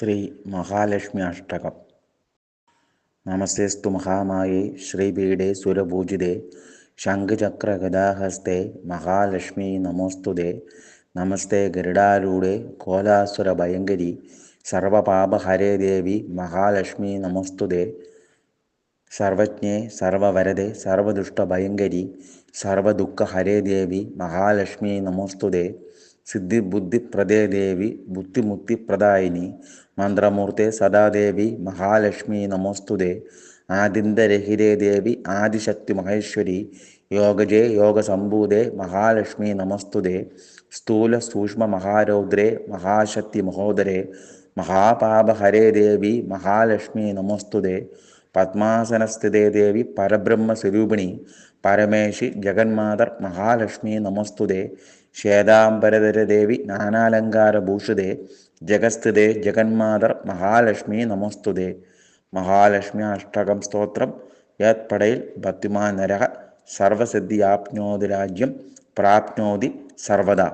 ശ്രീ മഹാലക്ഷ്മി അഷ്ടകം. നമസ്തേസ്തു മഹാമായേ ശ്രീപീഠേ സുരപൂജിതേ ശംഖചക്രഗദാഹസ്തേ മഹാലക്ഷ്മി നമോസ്തുതേ. നമസ്തേ ഗരുഡാരൂഢേ കോലാസുര ഭയങ്കരി സർവപാപഹരേ ദേവി മഹാലക്ഷ്മി നമോസ്തുതേ. സർവജ്ഞേ സർവവരദേ സർവദുഷ്ടഭയങ്കരി സർവദുഃഖഹരേ ദേവി മഹാലക്ഷ്മി നമോസ്തുതേ. സിദ്ധിബുദ്ധിപ്രദേ ബുദ്ധിമുക്തി പ്രദായിനി മന്ത്രമൂർത്തെ സദാദേവി മഹാലക്ഷ്മി നമോസ്തുതേ ആദിന്ദരഹിരേ ദേവി ആദിശക്തി മഹേശ്വരി യോഗജേ യോഗസംഭൂതേ മഹാലക്ഷ്മി നമസ്തുതേ സ്ഥൂല സൂക്ഷ്മ മഹാരൗദ്രേ മഹാശക്തി മഹോദരേ മഹാപാപഹരേ ദേവി മഹാലക്ഷ്മി നമോസ്തുതേ പത്മാസനസ്ഥിതേ ദേവി പരബ്രഹ്മസ്വരൂപിണി പരമേശി ജഗന്മാതർ മഹാലക്ഷ്മി നമസ്തുതേ. ശ്വേതാംബരധര ദേവി നാനാലങ്കാരഭൂഷിതേ ജഗസ്ഥിതേ ജഗന്മാതർ മഹാലക്ഷ്മി നമസ്തുതേ. മഹാലക്ഷ്മി അഷ്ടകം സ്തോത്രം. യത്പടയിൽ ഭക്തിമാൻ നരഹ സർവസിദ്ധിയാപ്നോതി രാജ്യം പ്രാപ്നോതി സർവദാ.